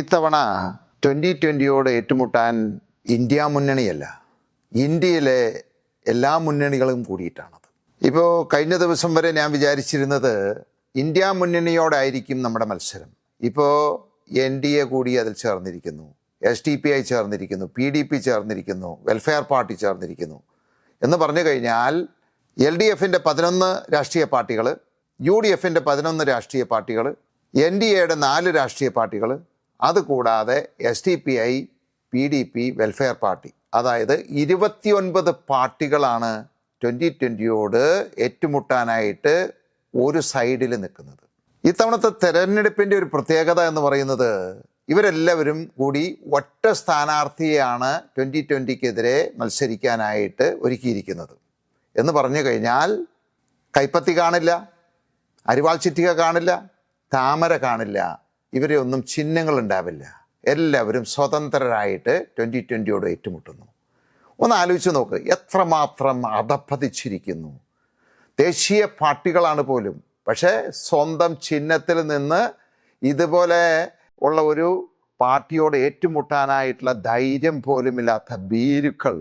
ഇത്തവണ twenty ട്വന്റിയോട് ഏറ്റുമുട്ടാൻ India മുന്നണിയല്ല ഇന്ത്യയിലെ എല്ലാ മുന്നണികളും കൂടിയിട്ടാണത്. ഇപ്പോൾ കഴിഞ്ഞ ദിവസം വരെ ഞാൻ വിചാരിച്ചിരുന്നത് ഇന്ത്യ മുന്നണിയോടായിരിക്കും നമ്മുടെ മത്സരം. ഇപ്പോൾ എൻ ഡി എ കൂടി അതിൽ ചേർന്നിരിക്കുന്നു എസ് ഡി പി ഐ ചേർന്നിരിക്കുന്നു പി ഡി പി ചേർന്നിരിക്കുന്നു വെൽഫെയർ പാർട്ടി ചേർന്നിരിക്കുന്നു. എന്ന് പറഞ്ഞു കഴിഞ്ഞാൽ എൽ ഡി എഫിന്റെ പതിനൊന്ന് രാഷ്ട്രീയ പാർട്ടികൾ യു ഡി എഫിന്റെ പതിനൊന്ന് രാഷ്ട്രീയ പാർട്ടികൾ എൻ ഡി എയുടെ നാല് രാഷ്ട്രീയ പാർട്ടികൾ അതുകൂടാതെ S D P I P D P welfare party അതായത് ഇരുപത്തിയൊൻപത് പാർട്ടികളാണ് ട്വന്റി ട്വന്റിയോട് ഏറ്റുമുട്ടാനായിട്ട് ഒരു സൈഡിൽ നിൽക്കുന്നത്. ഇത്തവണത്തെ തെരഞ്ഞെടുപ്പിന്റെ ഒരു പ്രത്യേകത എന്ന് പറയുന്നത് ഇവരെല്ലാവരും കൂടി ഒറ്റ സ്ഥാനാർത്ഥിയെയാണ് ട്വന്റി ട്വന്റിക്കെതിരെ മത്സരിക്കാനായിട്ട് ഒരുക്കിയിരിക്കുന്നത്. എന്ന് പറഞ്ഞു കഴിഞ്ഞാൽ കൈപ്പത്തി കാണില്ല അരിവാൾ ചിറ്റിക കാണില്ല താമര കാണില്ല ഇവരെ ഒന്നും ചിഹ്നങ്ങൾ ഉണ്ടാവില്ല. എല്ലാവരും സ്വതന്ത്രരായിട്ട് ട്വന്റി ട്വന്റിയോട് ഏറ്റുമുട്ടുന്നു. ഒന്ന് ആലോചിച്ച് നോക്ക് എത്രമാത്രം അധപ്പതിച്ചിരിക്കുന്നു ദേശീയ പാർട്ടികളാണ് പോലും പക്ഷേ സ്വന്തം ചിഹ്നത്തിൽ നിന്ന് ഇതുപോലെ ഉള്ള ഒരു പാർട്ടിയോട് ഏറ്റുമുട്ടാനായിട്ടുള്ള ധൈര്യം പോലുമില്ലാത്ത ഭീരുക്കൾ